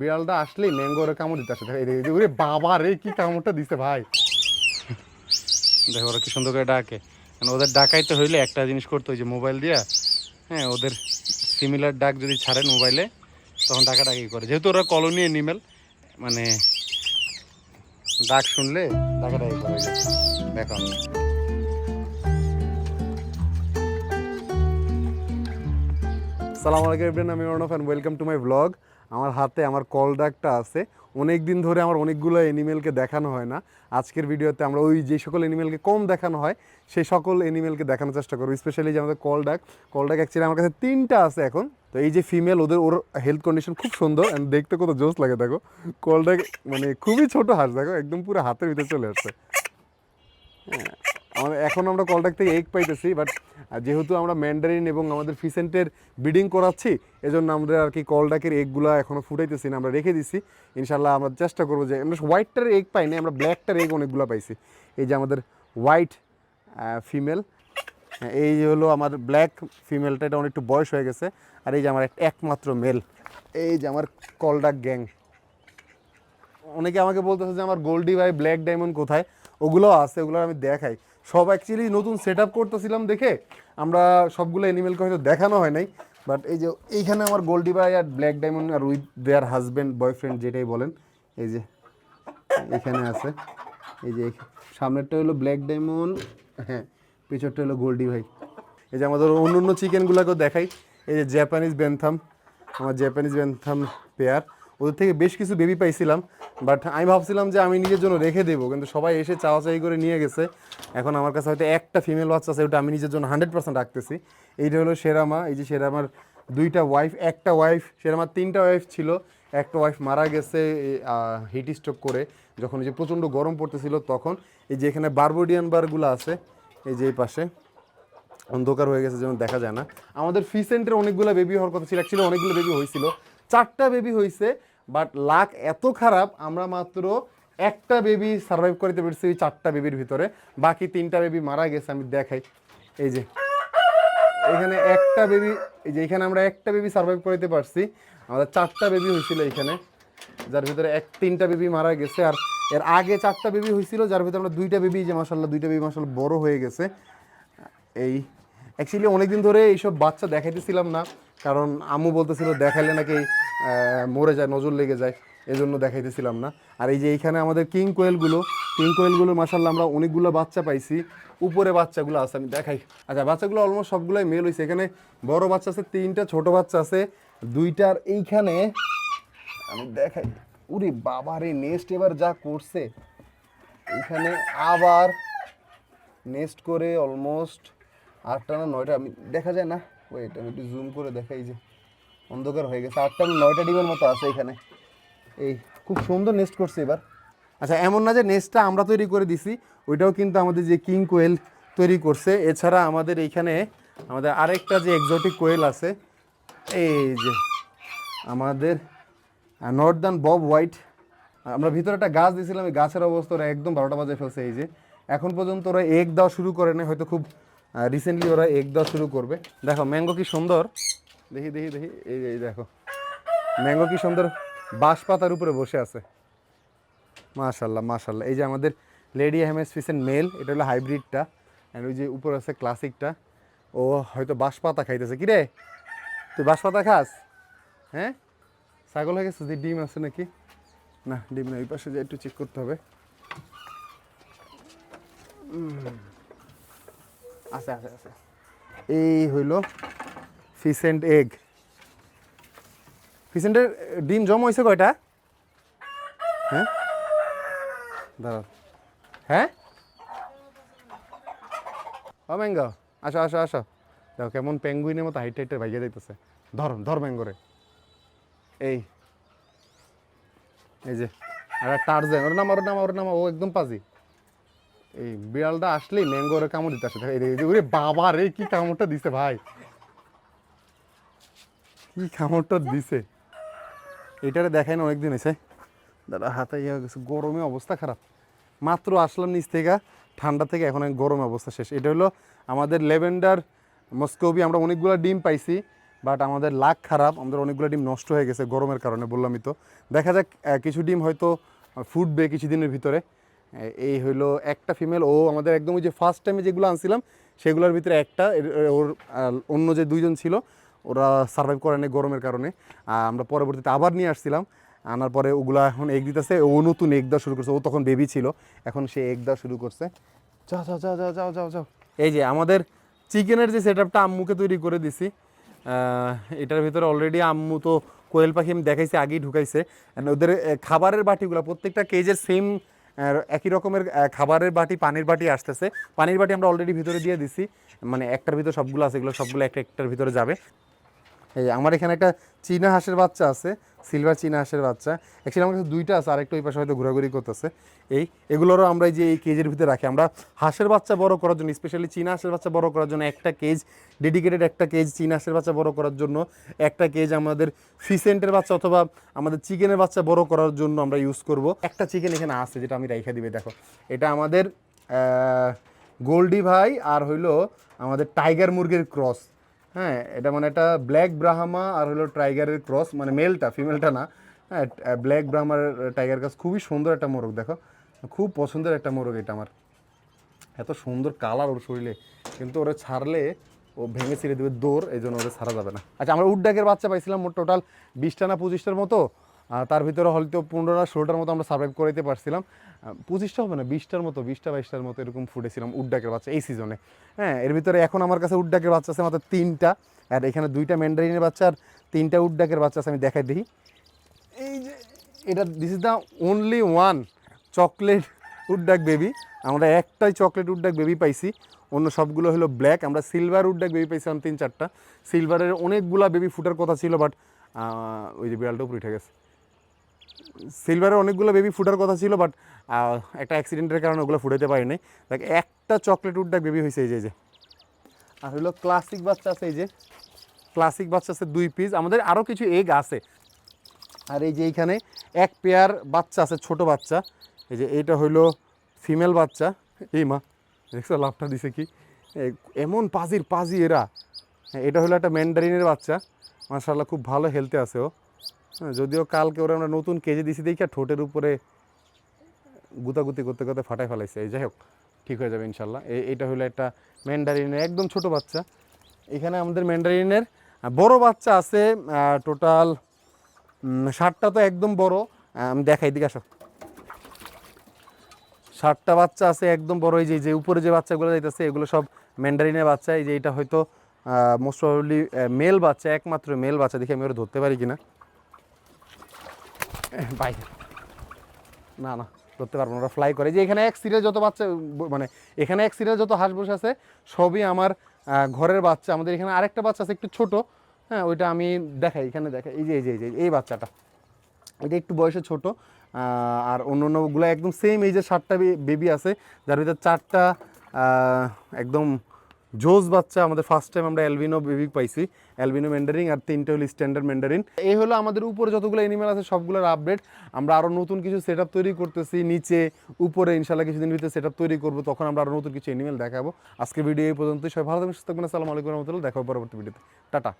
বিড়ালটা আসলেই ম্যাঙ্গো ওরা কামড় দিতে আসে। দেখো, ওরে বাবা রে কি কামড়টা দিছে ভাই। দেখো ওরা কি সুন্দর করে ডাকে। কারণ ওদের ডাকাইতে হইলে একটা জিনিস করতে হয় যে মোবাইল দিয়া হ্যাঁ ওদের সিমিলার ডাক যদি ছাড়েন মোবাইলে তখন ডাকাডাকি করে। যেহেতু ওরা কলোনি এনিমেল মানে ডাক শুনলে ডাকাডাকি করে। দেখো সালাম আলাইকুম আমি Arnab and welcome to my blog আমার হাতে আমার কল ডাকটা আছে। অনেক দিন ধরে আমার অনেকগুলো অ্যানিমেলকে দেখানো হয় না। আজকের ভিডিওতে আমরা ওই যে সকল অ্যানিমেলকে কম দেখানো হয় সেই সকল অ্যানিমেলকে দেখানোর চেষ্টা করব। স্পেশালি যে আমাদের কল ডাক কল ডাক অ্যাকচুয়ালি আমার কাছে তিনটা আছে এখন। তো এই যে ফিমেল ওদের, ওর হেলথ কন্ডিশন খুব সুন্দর অ্যান্ড দেখতে কত জোস লাগে, দেখো। কল ডাক মানে খুবই ছোট হাঁস, দেখো, একদম পুরো হাতের ভিতরে চলে আসছে। আমাদের এখন আমরা কলটাক থেকে এগ পাইতেছি বাট যেহেতু আমরা ম্যান্ডারিন এবং আমাদের ফিসেন্টের ব্রিডিং করাচ্ছি, এজন্য আমরা আর কি কলডাকের এগগুলো এখনও ফুটাইতেছি না, আমরা রেখে দিছি। ইনশাল্লাহ আমরা চেষ্টা করব যে, আমরা হোয়াইটটার এগ পাইনি, আমরা ব্ল্যাকটার এগ অনেকগুলো পাইছি। এই যে আমাদের হোয়াইট ফিমেল এই যে হলো আমার ব্ল্যাক ফিমেলটা এটা অনেকটু বয়স হয়ে গেছে। আর এই যে আমার একমাত্র মেল এই যে আমার কলডাক গ্যাং অনেকে আমাকে বলতেছে যে, আমার গোল্ডি ভাই ব্ল্যাক ডায়মন্ড কোথায়? ওগুলো আছে, ওগুলো আমি দেখাই। সব অ্যাকচুয়ালি নতুন সেট আপ করতেছিলাম দেখে আমরা সবগুলো অ্যানিমেলকে হয়তো দেখানো হয় নাই বাট এই যে এইখানে আমার গোল্ডি ভাই আর ব্ল্যাক ডায়মন্ড আর উইথ দেয়ার হাজব্যান্ড বয়ফ্রেন্ড যেটাই বলেন, এই যে এখানে আছে, এই যে সামনেরটা হলো ব্ল্যাক ডায়মন্ড হ্যাঁ পিছরটা হলো গোল্ডি ভাই। এই যে আমাদের অন্য অন্য চিকেনগুলোকেও দেখাই, এই যে জাপানিজ বেনথাম আমার জাপানিজ বেনথাম পেয়ার ওদের থেকে বেশ কিছু বেবি পাইছিলাম বাট আমি ভাবছিলাম যে আমি নিজের জন্য রেখে দেবো, কিন্তু সবাই এসে চাওয়াচাই করে নিয়ে গেছে। এখন আমার কাছে হয়তো একটা ফিমেল বাচ্চা আছে, ওটা আমি নিজের জন্য হান্ড্রেড পার্সেন্ট রাখতেছি। এইটা হলো সেরামা, এই যে সেরামার দুইটা ওয়াইফ একটা ওয়াইফ সেরামার তিনটা ওয়াইফ ছিল। একটা ওয়াইফ মারা গেছে হিট স্ট্রোক করে, যখন যে প্রচণ্ড গরম পড়তেছিল তখন। এই যে এখানে বারবোডিয়ান বারগুলো আছে, এই যে এই পাশে, অন্ধকার হয়ে গেছে যেমন দেখা যায় না। আমাদের ফিসেন্টের অনেকগুলো বেবি হওয়ার কথা ছিল অ্যাকচুয়ালি অনেকগুলো বেবি হয়েছিল চারটা বেবি হয়েছে বাট লাক এত খারাপ, আমরা মাত্র একটা বেবি সার্ভাইভ করতে পেরেছি ওই চারটা বেবির ভিতরে। বাকি তিনটা বেবি মারা গেছে, আমি দেখাই। এই যে, এখানে একটা বেবি এই যে এখানে আমরা একটা বেবি সার্ভাইভ করতে পারছি। আমাদের চারটা বেবি হয়েছিল এখানে, যার ভিতরে এক, তিনটা বেবি মারা গেছে, আর এর আগে চারটা বেবি হয়েছিল যার ভিতরে আমরা দুইটা বেবি যে মাসাল্লাহ দুইটা বেবি মাসাল্লাহ বড় হয়ে গেছে। এই অ্যাকচুয়ালি অনেকদিন ধরে এইসব বাচ্চা দেখাইতেছিলাম না, কারণ আম্মু বলতেছিল দেখালে নাকি মরে যায়, নজর লেগে যায়, এজন্য দেখাইতেছিলাম না। আর এই যে এইখানে আমাদের কিং কোয়েলগুলো কিং কোয়েলগুলো মাসাল্লাহ আমরা অনেকগুলো বাচ্চা পাইছি, উপরে বাচ্চাগুলো আছে, আমি দেখাই। আচ্ছা বাচ্চাগুলো অলমোস্ট সবগুলোই মেল হয়েছে এখানে বড় বাচ্চা আছে, তিনটা, ছোট বাচ্চা আছে, দুইটার এইখানে, আমি দেখাই, উরে বাবা রে নেক্সট এবার যা করছে, এইখানে আবার নেক্সট করে অলমোস্ট আটটা না নয়টা, আমি দেখা যায় না। ওয়েট আমি একটু জুম করে দেখাই যে অন্ধকার হয়ে গেছে। আটটা না নয়টা ডিমের মতো আছে এখানে। এই, খুব সুন্দর নেস্ট করছে এবার। আচ্ছা এমন না যে নেস্টটা আমরা তৈরি করে দিছি, ওইটাও কিন্তু আমাদের যে কিং কোয়েল তৈরি করছে। এছাড়া আমাদের এইখানে আমাদের আরেকটা যে এক্সোটিক কোয়েল আছে, এই যে আমাদের নর্দার্ন বব হোয়াইট আমরা ভিতরে একটা গাছ দিয়েছিলাম এই গাছের অবস্থা ওরা একদম বারোটা বাজে ফেলছে, এই যে। এখন পর্যন্ত ওরা এগ দেওয়া শুরু করে না হয়তো খুব রিসেন্টলি ওরা এগ দেওয়া শুরু করবে। দেখো ম্যাঙ্গো কি সুন্দর? দেখি দেখি দেখি। এই এই দেখো। ম্যাঙ্গো কি সুন্দর? বাঁশ পাতার উপরে বসে আছে। মাশাল্লাহ মাশাল্লাহ। এই যে আমাদের লেডি হ্যামেস ফিসেন মেল এটা হলো হাইব্রিডটা অ্যান্ড ওই যে উপরে আছে ক্লাসিকটা ও হয়তো বাঁশ পাতা খাইতেছে। কি রে? তুই বাঁশ পাতা খাস? হ্যাঁ? ছাগল হয়ে গেছে ডিম আছে নাকি? না, ডিম না ওই পাশে যে একটু চেক করতে হবে। আছে আছে আছে। এই হইল ফিসেন্ট এগ ফিসেন্টের ডিম জম হয়েছে কয়টা? হ্যাঁ? দাঁড়াও। হ্যাঁ? ও ম্যাঙ্গো, আসো আসো আসো। দেখো কেমন পেঙ্গুইনের মতো হাইট হাইটের ভাইয়া যাইতেছে। ধর ধর ম্যাঙ্গোরে। এই। এই যে, আর টার্জেন ওর নাম ওর নাম ওর নাম, ও একদম পাজি। এই বিড়ালটা আসলেই ম্যাঙ্গোরে কামড় দিতে আসে। ওরে বাবা রে, কি কামড়টা দিছে ভাই? কি কামড়টা দিছে? এটারে দেখায় না, অনেকদিন এসে দাদা, হাতে ইয়ে গেছে, গরমে অবস্থা খারাপ। মাত্র আসলাম নিচ থেকে, ঠান্ডা থেকে এখন গরমে অবস্থা শেষ। এটা হলো আমাদের লেভেন্ডার মস্কোবি, আমরা অনেকগুলো ডিম পাইছি, বাট আমাদের লাক খারাপ, আমাদের অনেকগুলো ডিম নষ্ট হয়ে গেছে গরমের কারণে, বললামই তো। দেখা যাক কিছু ডিম হয়তো ফুটবে কিছুদিনের ভিতরে। এই হইল একটা ফিমেল ও আমাদের একদম ওই যে ফার্স্ট টাইমে যেগুলো আনছিলাম সেগুলোর ভিতরে একটা ওর অন্য যে দুইজন ছিল ওরা সার্ভাইভ করে নাই গরমের কারণে। আমরা পরবর্তীতে আবার নিয়ে আসছিলাম আনার পরে ওগুলা এখন এগ দিতেছে ও নতুন এগ দেওয়া শুরু করছে ও তখন বেবি ছিল এখন সে এগ দেওয়া শুরু করছে। যাও যাও যাও যাও যাও যাও যাও। এই যে আমাদের চিকেনের যে সেট আপটা আম্মুকে তৈরি করে দিছি এটার ভিতরে অলরেডি আম্মু তো কোয়েল পাখি আমি দেখাইছি আগেই ঢুকাইছে। ওদের খাবারের বাটিগুলো প্রত্যেকটা কেজের সেম একই রকমের খাবারের বাটি, পানির বাটি আসতেছে। পানির বাটি আমরা অলরেডি ভিতরে দিয়ে দিছি। মানে একটার ভিতরে সবগুলো আছে, এগুলো সবগুলো একটা একটার ভিতরে যাবে। এই আমার এখানে একটা চীনা হাঁসের বাচ্চা আছে। সিলভার চীনা হাঁসের বাচ্চা। অ্যাকচুয়ালি আমার কাছে দুইটা আছে, আরেকটা ওই পাশে হয়তো ঘোরাঘুরি করতেছে। এই, এগুলোরও আমরা যে এই কেজের ভিতরে রাখি। আমরা হাঁসের বাচ্চা বড় করার জন্য স্পেশালি চীনা হাঁসের বাচ্চা বড় করার জন্য একটা কেজ ডেডিকেটেড একটা কেজ চীনা হাঁসের বাচ্চা বড় করার জন্য, একটা কেজ আমাদের ফিসেন্টের বাচ্চা অথবা আমাদের চিকেনের বাচ্চা বড় করার জন্য আমরা ইউজ করব। একটা চিকেন এখানে আছে, যেটা আমি রাইখা দিবে, দেখো। এটা আমাদের গোল্ডি ভাই আর হইল আমাদের টাইগার মুরগির ক্রস হ্যাঁ এটা মানে একটা ব্ল্যাক ব্রাহ্মা আর হলো টাইগারের ক্রস মানে মেলটা ফিমেলটা না। হ্যাঁ ব্ল্যাক ব্রাহ্মার টাইগার কাজ খুবই সুন্দর একটা মোরগ, দেখো। খুব পছন্দের একটা মোরগ এটা আমার। এত সুন্দর কালার ওর শরীরে, কিন্তু ওরা ছাড়লে ও ভেঙে ছিঁড়ে দেবে দৌড় এই জন্য ওরা ছাড়া যাবে না। আচ্ছা আমরা উড্ডাকের বাচ্চা পাইছিলাম মোট টোটাল বিশটা না পঁচিশটার মতো। তার ভিতরে হয়তো পনেরোটা ষোলোটার মতো আমরা সার্ভাইভ করাইতে পারছিলাম। পঁচিশটা হবে না, বিশটার মতো, বিশটা বাইশটার মতো এরকম ফুটেছিলাম উড্ডাকের বাচ্চা এই সিজনে হ্যাঁ এর ভিতরে এখন আমার কাছে উড্ডাকের বাচ্চা আছে মাত্র তিনটা, আর এখানে দুইটা ম্যান্ডারিনের বাচ্চা আর তিনটা উড্ডাকের বাচ্চা আছে, আমি দেখাই দিই এই যে, এটা this is the only one chocolate wood duck baby আমরা একটাই চকলেট উড্ডাক বেবি পাইছি। অন্য সবগুলো হলো ব্ল্যাক আমরা সিলভার উড্ডাক বেবি পাইছিলাম তিন, চারটা। সিলভারের অনেকগুলা বেবি ফুটার কথা ছিল বাট ওই যে বিড়ালটা উঠে গেছে। সিলভারের অনেকগুলো বেবি ফুটার কথা ছিল বাট একটা অ্যাক্সিডেন্টের কারণে ওগুলো ফুটাতে পারিনি। দেখ, একটা চকলেট উড্ডাক বেবি হয়েছে এই যে আর হলো ক্লাসিক বাচ্চা আছে এই যে। ক্লাসিক বাচ্চা আছে দুই পিস আমাদের আরও কিছু এগ আছে। আর এই যে এইখানে এক পেয়ার বাচ্চা আছে, ছোট বাচ্চা। এই যে এইটা হইল ফিমেল বাচ্চা। এই মা, দেখছ লাভটা দিছে কি? এমন পাজির, পাজি এরা। এটা হলো একটা ম্যান্ডারিনের বাচ্চা। মাশাল্লাহ খুব ভালো হেলতে আছে ও। যদিও কালকে ওরা আমরা নতুন কেজি দিছি, দেখি ঠোঁটের উপরে গুতাগুতি করতে করতে ফাটাই ফেলাইছে। এই যাই হোক, ঠিক হয়ে যাবে ইনশাল্লাহ। এই এইটা হলো একটা ম্যান্ডারিনের, একদম ছোট বাচ্চা। এখানে আমাদের ম্যান্ডারিনের বড় বাচ্চা আছে টোটাল ষাটটা তো একদম বড়। আমি দেখাই দিকে আসো। ষাটটা বাচ্চা আছে, একদম বড়। এই যে যে উপরে যে বাচ্চাগুলো যাইতেছে, এগুলো সব ম্যান্ডারিনের বাচ্চা। এই যে এটা হয়তো মোস্ট প্রবলি মেল বাচ্চা, একমাত্র মেল বাচ্চা, দেখি আমি ওরা ধরতে পারি কিনা। বাই। না না, ধরতে পারব না, ওরা ফ্লাই করে। যে এখানে এক সিরিয়াল যত বাচ্চা মানে এখানে এক সিরিয়াল যত হাঁস বসে আছে, সবই আমার ঘরের বাচ্চা। আমাদের এখানে আরেকটা বাচ্চা আছে, একটু ছোট। হ্যাঁ ওইটা আমি দেখাই, এখানে দেখাই। এই যে এই যে এই যে, এই বাচ্চাটা। এটা একটু বয়সে ছোট আর অন্য অন্যগুলো একদম সেম এই যে সাতটা বেবি আছে, যার ভিতরে চারটা একদম জোস বাচ্চা, আমাদের ফার্স্ট টাইম আমরা অ্যালবিনো বেবি পাইছি। অ্যালবিনো মেন্ডারিং আর তিনটে হলো স্ট্যান্ডার্ড মেন্ডারিন এই হলো আমাদের উপরে যতগুলো অ্যানিমেল আছে, সবগুলোর আপডেট আমরা আরও নতুন কিছু সেট তৈরি করতেছি, নিচে, উপরে ইনশাল্লাহ কিছুদিন ভিতরে সেট তৈরি করব, তখন আমরা আরও নতুন কিছু অ্যানিমেল দেখাবো। আজকে ভিডিও এই পর্যন্ত সবাই ভালো থাকবেন, সুস্থ থাকবেন, আসসালামু আলাইকুম রহমতুল্লাহ, দেখা হবে পরবর্তী ভিডিওতে টাটা।